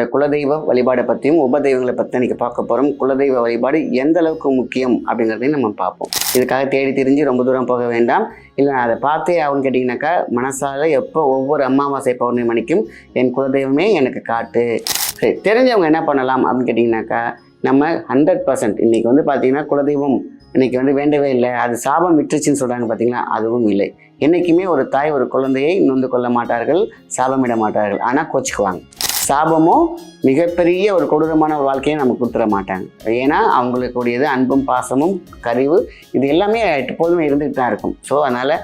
நம்மளுடைய குலதெய்வ வழிபாடை பற்றியும் உபதெய்வங்களை பற்றி இன்னைக்கு பார்க்க போகிறோம் குலதெய்வ வழிபாடு எந்த அளவுக்கு முக்கியம் அப்படிங்கிறதையும் நம்ம பார்ப்போம். இதுக்காக தேடி தெரிஞ்சு ரொம்ப தூரம் போக வேண்டாம். இல்லை நான் அதை பார்த்தே ஆகும்னு கேட்டிங்கனாக்கா மனசால் எப்போ ஒவ்வொரு அமாவாசை பௌர்ணமி மணிக்கும் என் குலதெய்வமே எனக்கு காட்டு. சரி தெரிஞ்சவங்க என்ன பண்ணலாம் அப்படின்னு கேட்டிங்கனாக்கா நம்ம ஹண்ட்ரட் பர்சன்ட் இன்றைக்கி வந்து பார்த்திங்கன்னா குலதெய்வம் இன்னைக்கு வந்து வேண்டவே இல்லை. அது சாபம் விட்டுருச்சுன்னு சொல்கிறாங்க பார்த்திங்களா? அதுவும் இல்லை. என்றைக்குமே ஒரு தாய் ஒரு குழந்தையை நொந்து கொள்ள மாட்டார்கள் சாபமிட மாட்டார்கள். ஆனால் கோச்சிக்குவாங்க. சாபமோ மிகப்பெரிய ஒரு கொடூரமான ஒரு வாழ்க்கையை நமக்கு கொடுத்துட மாட்டாங்க. ஏன்னா அவங்களுக்குடையது அன்பும் பாசமும் கருவு இது எல்லாமே எப்போதுமே இருந்துகிட்டு தான் இருக்கும். ஸோ அதனால்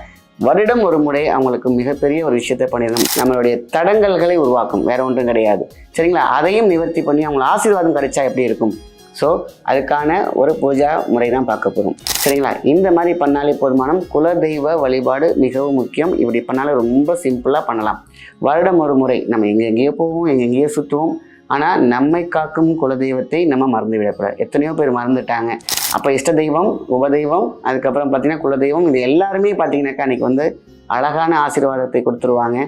வருடம் ஒரு முறை அவங்களுக்கு மிகப்பெரிய ஒரு விஷயத்தை பண்ணிடணும். நம்மளுடைய தடங்கல்களை உருவாக்கும். வேற ஒன்றும் கிடையாது. சரிங்களா? அதையும் நிவர்த்தி பண்ணி அவங்களுக்கு ஆசீர்வாதம் கிடைச்சா எப்படி இருக்கும்? ஸோ அதுக்கான ஒரு பூஜா முறை தான் பார்க்க போகிறோம் சரிங்களா? இந்த மாதிரி பண்ணாலே போதுமானம். குலதெய்வ வழிபாடு மிகவும் முக்கியம். இப்படி பண்ணாலும் ரொம்ப சிம்பிளாக பண்ணலாம். வருடம் ஒரு முறை நம்ம எங்கெங்கேயோ போவோம் எங்கெங்கேயோ சுற்றுவோம் ஆனால் நம்மை காக்கும் குலதெய்வத்தை நம்ம மறந்து விடக்கூடாது. எத்தனையோ பேர் மறந்துட்டாங்க. அப்போ இஷ்ட தெய்வம் உபதெய்வம் அதுக்கப்புறம் பார்த்திங்கன்னா குலதெய்வம் இது எல்லாருமே பார்த்தீங்கன்னாக்கா அன்றைக்கி வந்து அழகான ஆசீர்வாதத்தை கொடுத்துருவாங்க.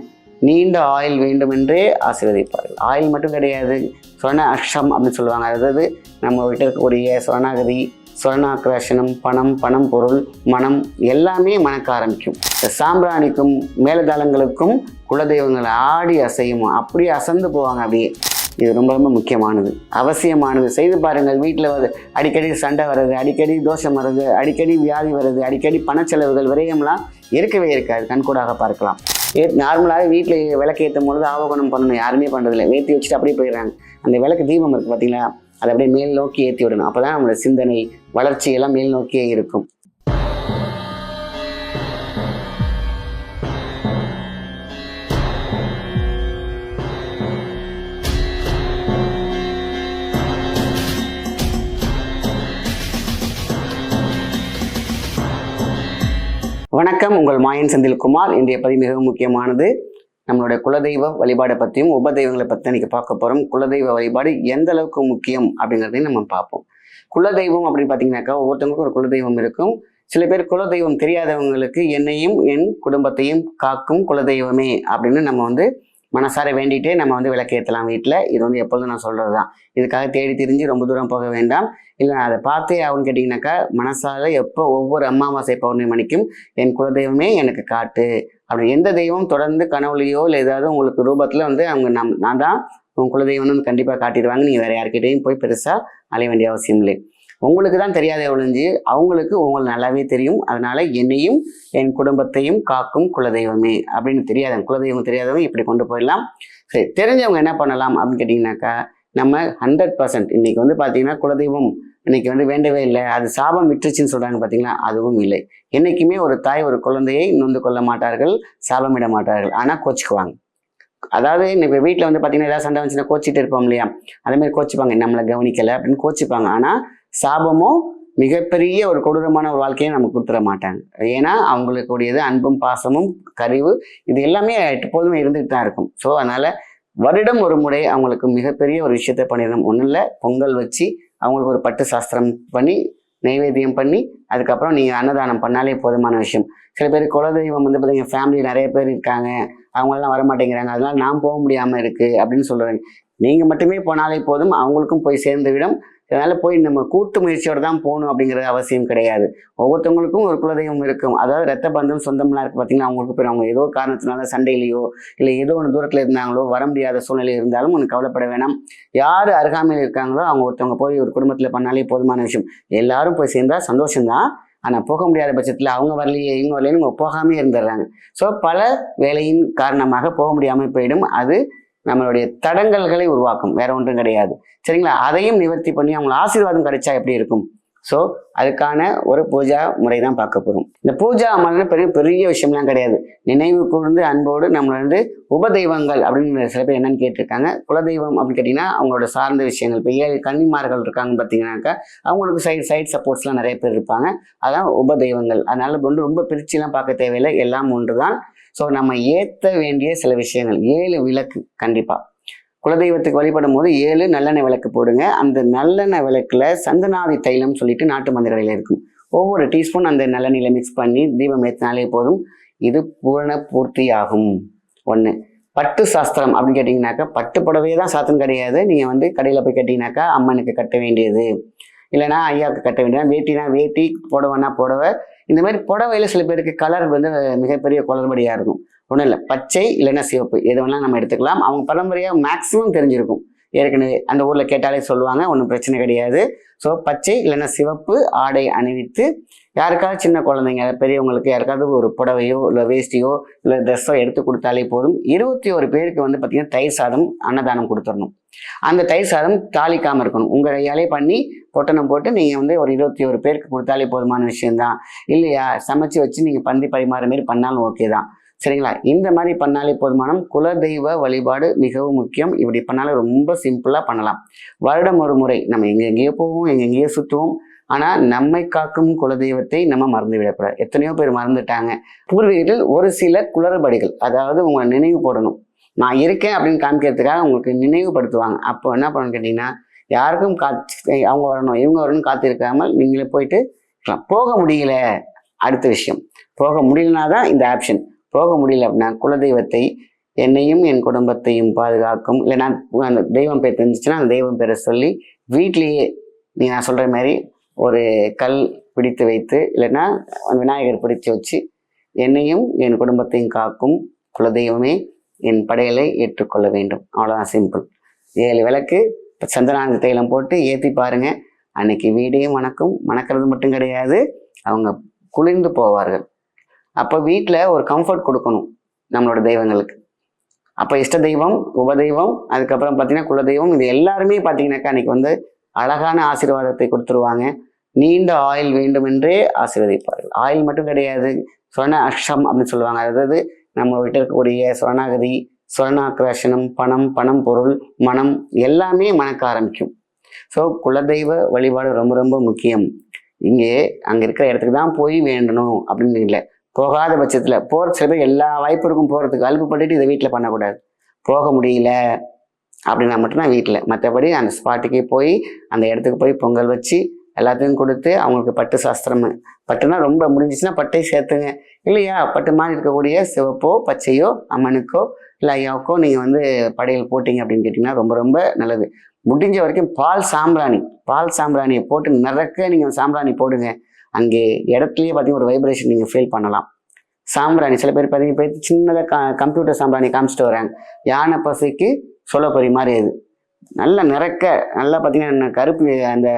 நீண்ட ஆயில் வேண்டும் என்றே ஆசீர்வதிப்பார்கள். ஆயில் மட்டும் கிடையாது சொர்ண அக்ஷம் அப்படின்னு சொல்லுவாங்க. அதாவது நம்ம வீட்டில் இருக்கக்கூடிய சொர்ணாகதி சொர்ணாக்கிரஷனம் பணம் பணம் பொருள் மனம் எல்லாமே மணக்க ஆரம்பிக்கும். இந்த சாம்பிராணிக்கும் மேலதாளங்களுக்கும் குலதெய்வங்கள் ஆடி அசையும். அப்படியே அசந்து போவாங்க அப்படியே. இது ரொம்ப ரொம்ப முக்கியமானது. அவசியமானது. செய்து பாருங்கள். வீட்டில் வந்து அடிக்கடி சண்டை வர்றது அடிக்கடி தோஷம் வர்றது அடிக்கடி வியாதி வர்றது அடிக்கடி பணச்செலவுகள் விரயம்லாம் இருக்கவே இருக்காது. கண்கூடாக பார்க்கலாம். ஏ நார்மலாகவே வீட்டில் விளக்கு ஏற்றும் பொழுது ஆவகோணம் பண்ணணும். யாருமே பண்ணுறதில்ல ஏற்றி வச்சுட்டு அப்படியே போயிடுறாங்க. அந்த விளக்கு தீபம் இருக்குது பார்த்தீங்களா அதை அப்படியே மேல் நோக்கி ஏற்றி விடணும். அப்போ தான் நம்மளோட சிந்தனை வளர்ச்சி எல்லாம் மேல் நோக்கியே இருக்கும். வணக்கம். உங்கள் மாயன் செந்தில்குமார் இன்றைய பதிவு மிகவும் முக்கியமானது. நம்மளுடைய குலதெய்வ வழிபாடை பற்றியும் உபதெய்வங்களை பற்றி இன்றைக்கி பார்க்க போகிறோம் குலதெய்வ வழிபாடு எந்த அளவுக்கு முக்கியம் அப்படிங்கிறதையும் நம்ம பார்ப்போம். குலதெய்வம் அப்படின்னு பார்த்தீங்கன்னாக்கா ஒவ்வொருத்தவங்களுக்கும் ஒரு குலதெய்வம் இருக்கும். சில பேர் குலதெய்வம் தெரியாதவங்களுக்கு என்னையும் என் குடும்பத்தையும் காக்கும் குலதெய்வமே அப்படின்னு நம்ம வந்து மனசார வேண்டிட்டு நம்ம வந்து விளக்கேற்றலாம் வீட்டில் இது வந்து எப்பொழுதும் நான் சொல்கிறது தான் இதுக்காக தேடி திரிஞ்சு ரொம்ப தூரம் போக வேண்டாம். இல்லை நான் அதை பார்த்தே ஆகும்னு கேட்டிங்கனாக்கா மனசால எப்போ ஒவ்வொரு அமாவாசை பௌர்ணமி மணிக்கும் என் குலதெய்வமே எனக்கு காட்டு. அப்படி எந்த தெய்வம் தொடர்ந்து கனவுலையோ இல்லை ஏதாவது உங்களுக்கு ரூபத்தில் வந்து அவங்க நம் நான் தான் உன் குலதெய்வம்னு வந்து கண்டிப்பாக காட்டிடுவாங்க நீங்கள் வேறு யார்கிட்டையும் போய் பெருசாக அலைய வேண்டிய அவசியம் இல்லை. உங்களுக்கு தான் தெரியாத ஒழிஞ்சு அவங்களுக்கு உங்களுக்கு நல்லாவே தெரியும். அதனால என்னையும் என் குடும்பத்தையும் காக்கும் குலதெய்வமே அப்படின்னு தெரியாதவங்க குலதெய்வம் தெரியாதவங்க இப்படி கொண்டு போயிடலாம். சரி தெரிஞ்சவங்க என்ன பண்ணலாம் அப்படின்னு கேட்டிங்கனாக்கா நம்ம ஹண்ட்ரட் பர்சன்ட் இன்னைக்கு வந்து பார்த்தீங்கன்னா குலதெய்வம் இன்னைக்கு வந்து வேண்டவே இல்லை. அது சாபம் விட்டுருச்சுன்னு சொல்கிறாங்க பார்த்தீங்களா அதுவும் இல்லை. என்றைக்குமே ஒரு தாய் ஒரு குழந்தையை நொந்து கொள்ள மாட்டார்கள் சாபமிட மாட்டார்கள். ஆனால் கோச்சிக்குவாங்க. அதாவது இப்போ வீட்டில் வந்து பார்த்தீங்கன்னா ஏதாவது சண்டை வந்துச்சுன்னா கோச்சிட்டு இருப்போம் இல்லையா? அதே மாதிரி கோச்சிப்பாங்க. நம்மளை கவனிக்கலை அப்படின்னு கோச்சிப்பாங்க. ஆனால் சாபமோ மிகப்பெரிய ஒரு கொடூரமான ஒரு வாழ்க்கையை நமக்கு கொடுத்துட மாட்டாங்க. ஏன்னா அவங்களுக்குடையது அன்பும் பாசமும் கரிவு இது எல்லாமே எப்போதுமே இருந்துகிட்டு தான் இருக்கும். ஸோ அதனால் வருடம் ஒரு முறை அவங்களுக்கு மிகப்பெரிய ஒரு விஷயத்த பண்ணிடணும். ஒன்றும் இல்லை பொங்கல் வச்சு அவங்களுக்கு ஒரு பட்டு சாஸ்திரம் பண்ணி நைவேத்தியம் பண்ணி அதுக்கப்புறம் நீங்கள் அன்னதானம் பண்ணாலே போதுமான விஷயம். சில பேர் குலதெய்வம் வந்து பார்த்தீங்கன்னா ஃபேமிலி நிறைய பேர் இருக்காங்க. அவங்களெல்லாம் வர மாட்டேங்கிறாங்க அதனால நான் போக முடியாமல் இருக்குது அப்படின்னு சொல்கிறாங்க நீங்கள் மட்டுமே போனாலே போதும். அவங்களுக்கும் போய் சேர்ந்த விடம் அதனால் போய் நம்ம கூட்டு முயற்சியோடு தான் போகணும் அப்படிங்கிறது அவசியம் கிடையாது. ஒவ்வொருத்தவங்களுக்கும் ஒரு குலதெய்வம் இருக்கும். அதாவது ரத்த பந்தம் சொந்தம்லாம் இருக்குது பார்த்தீங்கன்னா அவங்களுக்கு போய் அவங்க ஏதோ காரணத்தினால சண்டையிலையோ இல்லை ஏதோ ஒன்று தூரத்தில் இருந்தாங்களோ வர முடியாத சூழ்நிலை இருந்தாலும் ஒன்று கவலைப்பட வேணாம். யார் அருகாமையில் இருக்காங்களோ அவங்க ஒருத்தவங்க போய் ஒரு குடும்பத்தில் பண்ணாலே போதுமான விஷயம். எல்லாரும் போய் சேர்ந்தால் சந்தோஷம்தான். ஆனால் போக முடியாத பட்சத்தில் அவங்க வரலையே இவங்க வரலையே இவங்க போகாமே இருந்துடுறாங்க. ஸோ பல வேலையின் காரணமாக போக முடியாமல் போயிடும். அது நம்மளுடைய தடங்கல்களை உருவாக்கும். வேற ஒன்றும் கிடையாது. சரிங்களா? அதையும் நிவர்த்தி பண்ணி அவங்களுக்கு ஆசீர்வாதம் கிடைச்சா எப்படி இருக்கும்? ஸோ அதுக்கான ஒரு பூஜா முறை தான் பார்க்க போகிறோம் இந்த பூஜா அமல்னு பெரிய பெரிய விஷயம்லாம் கிடையாது. நினைவு கூர்ந்து அன்போடு நம்மளை வந்து உபதெய்வங்கள் அப்படின்னு சில பேர் என்னன்னு கேட்டிருக்காங்க. குலதெய்வம் அப்படின்னு கேட்டிங்கன்னா அவங்களோட சார்ந்த விஷயங்கள். இப்போ ஏழு கன்னிமார்கள் இருக்காங்க பார்த்தீங்கன்னாக்கா அவங்களுக்கு சைடு சைட் சப்போர்ட்ஸ்லாம் நிறைய பேர் இருப்பாங்க. அதான் உபதெய்வங்கள். அதனால் ஒன்று ரொம்ப பிரிச்சுலாம் பார்க்க தேவையில்லை. எல்லாம் ஒன்று தான் ஸோ நம்ம ஏற்ற வேண்டிய சில விஷயங்கள் ஏழு விளக்கு கண்டிப்பாக குலதெய்வத்துக்கு வழிபடும் போது ஏழு நல்லெண்ணெய் விளக்கு போடுங்க. அந்த நல்லெண்ணெய் விளக்குல சந்தனாதி தைலம் சொல்லிட்டு நாட்டு மந்திர இருக்கும். ஒவ்வொரு டீஸ்பூன் அந்த நல்லெண்ணெயில் மிக்ஸ் பண்ணி தீபம் ஏற்றினாலே போதும். இது பூரண பூர்த்தி ஆகும் ஒன்று பட்டு சாஸ்திரம் அப்படின்னு கேட்டிங்கனாக்கா பட்டு புடவையே தான் சாத்தம் கிடையாது. நீங்கள் வந்து கடையில் போய் கேட்டிங்கனாக்கா அம்மனுக்கு கட்ட வேண்டியது. இல்லைனா ஐயாவுக்கு கட்ட வேண்டியது. வேட்டினா வேட்டி புடவைனா புடவை. இந்த மாதிரி புடவையில் சில பேருக்கு கலர் வந்து மிகப்பெரிய குளறுபடியாக இருக்கும். ஒன்றும் இல்லை பச்சை இல்லைன்னா சிவப்பு எது வேணாலும் நம்ம எடுத்துக்கலாம். அவங்க பரம்பரையாக மேக்ஸிமம் தெரிஞ்சிருக்கும். ஏற்கனவே அந்த ஊரில் கேட்டாலே சொல்லுவாங்க ஒன்றும் பிரச்சனை கிடையாது. ஸோ பச்சை இல்லைன்னா சிவப்பு ஆடை அணிவித்து யாருக்காவது சின்ன குழந்தைங்க பெரியவங்களுக்கு யாருக்காவது ஒரு புடவையோ இல்லை வேஷ்டியோ இல்லை ட்ரெஸ்ஸோ எடுத்து கொடுத்தாலே போதும். இருபத்தி ஒரு பேருக்கு வந்து பார்த்திங்கன்னா தயிர் சாதம் அன்னதானம் கொடுத்துடணும். அந்த தயிர் சாதம் தாளிக்காமல் இருக்கணும். உங்கள் கையாலே பண்ணி பொட்டணம் போட்டு நீங்கள் வந்து ஒரு இருபத்தி ஒரு பேருக்கு கொடுத்தாலே போதுமான விஷயம்தான். இல்லையா? சமைச்சு வச்சு நீங்கள் பந்தி பரிமாற மாரி பண்ணாலும் ஓகே தான். சரிங்களா? இந்த மாதிரி பண்ணாலே போதுமானம். குலதெய்வ வழிபாடு மிகவும் முக்கியம். இப்படி பண்ணாலும் ரொம்ப சிம்பிளாக பண்ணலாம். வருடம் ஒரு முறை நம்ம எங்கெங்கேயோ போவோம் எங்கெங்கேயோ சுற்றுவோம் ஆனால் நம்மை காக்கும் குலதெய்வத்தை நம்ம மறந்து விடக்கூடாது எத்தனையோ பேர் மறந்துட்டாங்க. பூர்வீகத்தில் ஒரு சில குளறுபடிகள் அதாவது உங்களை நினைவு போடணும் நான் இருக்கேன் அப்படின்னு காமிக்கிறதுக்காக உங்களுக்கு நினைவுபடுத்துவாங்க. அப்போ என்ன பண்ணணும்னு கேட்டிங்கன்னா யாருக்கும் காத்து அவங்க வரணும் இவங்க வரணும் காத்திருக்காமல் நீங்களே போயிட்டு போக முடியல. அடுத்த விஷயம். போக முடியலனா தான் இந்த ஆப்ஷன் போக முடியல அப்படின்னா குலதெய்வத்தை என்னையும் என் குடும்பத்தையும் பாதுகாக்கும். இல்லைன்னா அந்த தெய்வம் பேர் தெரிஞ்சிச்சுன்னா அந்த தெய்வம் பேரை சொல்லி வீட்லேயே நீ நான் சொல்கிற மாதிரி ஒரு கல் பிடித்து வைத்து இல்லைன்னா விநாயகர் பிடித்து வச்சு என்னையும் என் குடும்பத்தையும் காக்கும் குலதெய்வமே என் படையலை ஏற்றுக்கொள்ள வேண்டும். அவ்வளோதான் சிம்பிள் ஏழு விளக்கு. சந்திரானந்த தைலம் போட்டு ஏற்றி பாருங்கள் அன்னைக்கு வீடே மணக்கும் மணக்கிறது மட்டும் கிடையாது. அவங்க குளிர்ந்து போவார்கள். அப்போ வீட்டில் ஒரு கம்ஃபர்ட் கொடுக்கணும் நம்மளோட தெய்வங்களுக்கு. அப்போ இஷ்ட தெய்வம் உபதெய்வம் அதுக்கப்புறம் பார்த்தீங்கன்னா குலதெய்வம் இது எல்லாருமே பார்த்தீங்கன்னாக்கா அன்னைக்கு வந்து அழகான ஆசீர்வாதத்தை கொடுத்துருவாங்க. நீண்ட ஆயில் வேண்டுமென்றே ஆசீர்வதிப்பார்கள். ஆயில் மட்டும் கிடையாது. சொர்ண அக்ஷம் அப்படின்னு சொல்லுவாங்க. அதாவது நம்ம வீட்டில் இருக்கக்கூடிய சொர்ணாகதி சொர்ணாக்கிரஷனம் பணம் பணம் பொருள் மனம் எல்லாமே மணக்க ஆரம்பிக்கும். ஸோ குலதெய்வ வழிபாடு ரொம்ப ரொம்ப முக்கியம். இங்கே அங்கே இருக்கிற இடத்துக்கு தான் போய் வேண்டணும் அப்படின்னு இல்லை. போகாத பட்சத்தில் போகிற சில பேர் எல்லா வாய்ப்பு இருக்கும் போகிறதுக்கு அலுப்பு பண்ணிட்டு இதை வீட்டில் பண்ணக்கூடாது. போக முடியல அப்படின்னா மட்டும்தான் வீட்டில் மற்றபடி அந்த ஸ்பாட்டுக்கே போய் அந்த இடத்துக்கு போய் பொங்கல் வச்சு எல்லாத்தையும் கொடுத்து அவங்களுக்கு பட்டு சாஸ்திரம் பட்டுனா ரொம்ப முடிஞ்சிச்சுன்னா பட்டை சேர்த்துங்க. இல்லையா? பட்டு மாதிரி இருக்கக்கூடிய சிவப்போ பச்சையோ அம்மனுக்கோ இல்லை ஐயாவுக்கோ நீங்கள் வந்து படையல் போட்டீங்க அப்படின்னு கேட்டிங்கன்னா ரொம்ப ரொம்ப நல்லது. முடிஞ்ச வரைக்கும் பால் சாம்பிராணி பால் சாம்பிராணியை போட்டு நிறக்க நீங்கள் சாம்பிராணி போடுங்க. அங்கே இடத்துலையே பார்த்தீங்கன்னா ஒரு வைப்ரேஷன் நீங்கள் ஃபீல் பண்ணலாம். சாம்பிராணி சில பேர் பார்த்தீங்கன்னா போய் சின்னதாக க கம்ப்யூட்டர் சாம்பிராணி காமிச்சிட்டு வராங்க யானை பசிக்கு சொல்லப்பொறி மாதிரி அது நல்லா நிறக்க நல்லா பார்த்தீங்கன்னா கருப்பு அந்த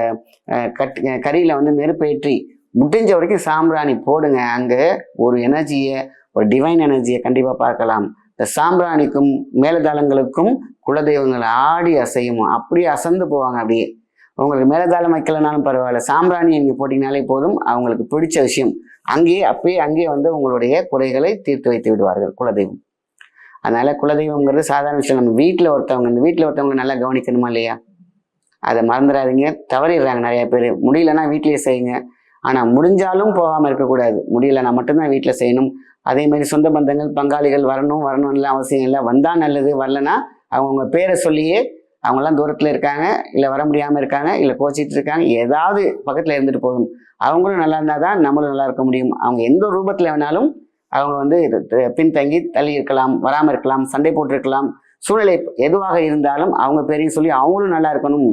கட் கறியில் வந்து நெருப்பேற்றி முடிஞ்ச வரைக்கும் சாம்பிராணி போடுங்க. அங்கே ஒரு எனர்ஜியை ஒரு டிவைன் எனர்ஜியை கண்டிப்பாக பார்க்கலாம். இந்த சாம்பிராணிக்கும் மேலதாளங்களுக்கும் குலதெய்வங்களை ஆடி அசையும். அப்படியே அசந்து போவாங்க அப்படியே. உங்களுக்கு மேலதாளம் வைக்கலனாலும் பரவாயில்ல. சாம்பிராணி நீங்கள் போட்டிங்கனாலே போதும். அவங்களுக்கு பிடிச்ச விஷயம் அங்கேயே அப்பயே அங்கேயே வந்து உங்களுடைய குறைகளை தீர்த்து வைத்து விடுவார்கள் குலதெய்வம். அதனால குலதெய்வங்கிறது சாதாரண விஷயம். நம்ம வீட்டில் ஒருத்தவங்க இந்த வீட்டில் ஒருத்தவங்க நல்லா கவனிக்கணுமா இல்லையா? அதை மறந்துடாதீங்க. தவறிடுறாங்க நிறைய பேர். முடியலன்னா வீட்லயே செய்யுங்க. ஆனால் முடிஞ்சாலும் போகாமல் இருக்கக்கூடாது. முடியலன்னா மட்டும்தான் வீட்டில் செய்யணும். அதே மாதிரி சொந்த பந்தங்கள் பங்காளிகள் வரணும் வரணும்லாம் அவசியம் இல்லை. வந்தால் நல்லது வரலன்னா அவங்கவுங்க பேரை சொல்லியே அவங்கெல்லாம் தூரத்தில் இருக்காங்க இல்லை வர முடியாமல் இருக்காங்க இல்லை கோச்சிட்டு இருக்காங்க ஏதாவது பக்கத்தில் இருந்துட்டு போதும் அவங்களும் நல்லா இருந்தால் தான் நம்மளும் நல்லா இருக்க முடியும். அவங்க எந்த ரூபத்தில் வேணாலும் அவங்க வந்து இது த- பின்தங்கி தள்ளி இருக்கலாம் வராமல் இருக்கலாம் சண்டை போட்டிருக்கலாம். சூழ்நிலை எதுவாக இருந்தாலும் அவங்க பேரையும் சொல்லி அவங்களும் நல்லா இருக்கணும்.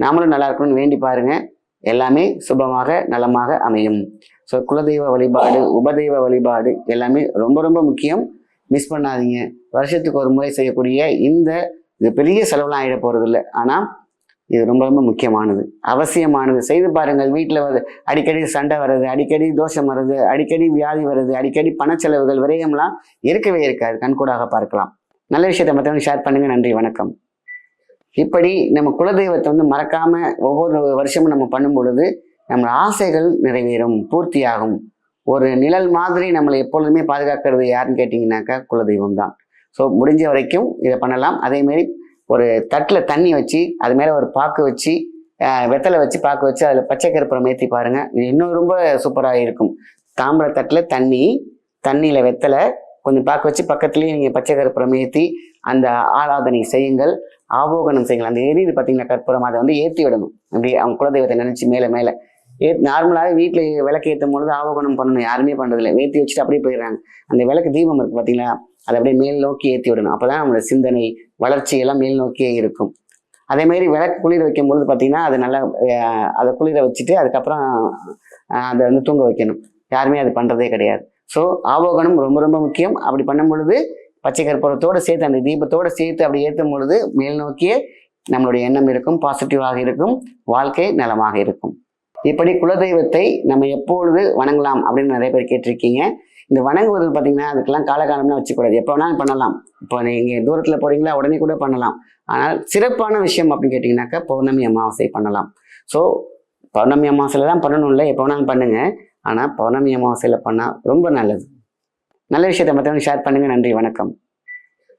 நாமளும் நல்லா இருக்கணும்னு வேண்டி பாருங்கள் எல்லாமே சுபமாக நலமாக அமையும். ஸோ குலதெய்வ வழிபாடு உபதெய்வ வழிபாடு எல்லாமே ரொம்ப ரொம்ப முக்கியம். மிஸ் பண்ணாதீங்க. வருஷத்துக்கு ஒரு முறை செய்யக்கூடிய இந்த இது பெரிய செலவுலாம் ஆகிட போகிறது இல்லை ஆனால் இது ரொம்ப ரொம்ப முக்கியமானது. அவசியமானது. செய்து பாருங்கள். வீட்டில் வந்து அடிக்கடி சண்டை வர்றது அடிக்கடி தோஷம் வர்றது அடிக்கடி வியாதி வருது அடிக்கடி பணச்செலவுகள் விரயம்லாம் இருக்கவே இருக்காது. கண்கூடாக பார்க்கலாம். நல்ல விஷயத்தை மற்றவங்க ஷேர் பண்ணுங்கள் நன்றி. வணக்கம். இப்படி நம்ம குலதெய்வத்தை வந்து மறக்காம ஒவ்வொரு வருஷமும் நம்ம பண்ணும் பொழுது நம்ம ஆசைகள் நிறைவேறும் பூர்த்தியாகும். ஒரு நிழல் மாதிரி நம்மளை எப்பொழுதுமே பாதுகாக்கிறது யாருன்னு கேட்டிங்கனாக்கா குலதெய்வம் தான். ஸோ முடிஞ்ச வரைக்கும் இதை பண்ணலாம். அதேமாரி ஒரு தட்டில் தண்ணி வச்சு அது மேலே ஒரு பாக்கு வச்சு வெத்தலை வச்சு பாக்கு வச்சு அதில் பச்சை கருப்புறம் ஏற்றி பாருங்கள் இது இன்னும் ரொம்ப சூப்பராக இருக்கும். தாம்பர தட்டில் தண்ணி தண்ணியில் வெத்தலை கொஞ்சம் பார்க்க வச்சு பக்கத்துலேயே நீங்கள் பச்சை கருப்புறம் ஏற்றி அந்த ஆராதனை செய்யுங்கள் ஆபோகனம் செய்யுங்கள். அந்த எரியுது பார்த்தீங்கன்னா கற்பூரம்? அதை வந்து ஏற்றி விடணும். அப்படி அவங்க குலதெய்வத்தை நினச்சி மேலே மேலே. ஏ நார்மலாகவே வீட்டில் விளக்கு ஏற்றும் பொழுது ஆபோகனம் பண்ணணும். யாருமே பண்ணுறதில்ல ஏற்றி வச்சுட்டு அப்படியே போயிடுறாங்க. அந்த விளக்கு தீபம் இருக்குது பார்த்தீங்களா? அதை அப்படியே மேல் நோக்கி ஏற்றி விடணும். அப்போ தான் நம்மளோட சிந்தனை வளர்ச்சி எல்லாம் மேல் நோக்கியே இருக்கும். அதே மாதிரி விளக்கு குளிர வைக்கும் பொழுது பார்த்தீங்கன்னா அது நல்லா அதை குளிர வச்சுட்டு அதுக்கப்புறம் அதை வந்து தூங்க வைக்கணும். யாருமே அது பண்ணுறதே கிடையாது. ஸோ ஆவோகனம் ரொம்ப ரொம்ப முக்கியம். அப்படி பண்ணும் பொழுது பச்சை கற்பூரத்தோடு சேர்த்து அந்த தீபத்தோடு சேர்த்து அப்படி ஏற்றும் பொழுது மேல் நோக்கியே நம்மளுடைய எண்ணம் இருக்கும் பாசிட்டிவாக இருக்கும் வாழ்க்கை நலமாக இருக்கும். இப்படி குலதெய்வத்தை நம்ம எப்பொழுது வணங்கலாம் அப்படின்னு நிறைய பேர் கேட்டிருக்கீங்க. இந்த வணங்குவது பார்த்தீங்கன்னா அதுக்கெல்லாம் காலகாலம்லாம் வச்சுக்கூடாது. எப்போ வேணாலும் பண்ணலாம். இப்போ நீங்கள் தூரத்தில் போகிறீங்களா உடனே கூட பண்ணலாம். ஆனால் சிறப்பான விஷயம் அப்படின்னு கேட்டிங்கனாக்கா பௌர்ணமி அமாவாசை பண்ணலாம். ஸோ பௌர்ணமி அமாவாசையில் தான் பண்ணணும் இல்லை எப்போ வேணாலும் பண்ணுங்கள் ஆனால் பௌர்ணமி அமாவாசையில் பண்ணால் ரொம்ப நல்லது. நல்ல விஷயத்தை மற்றவங்க ஷேர் பண்ணுங்கள் நன்றி. வணக்கம்.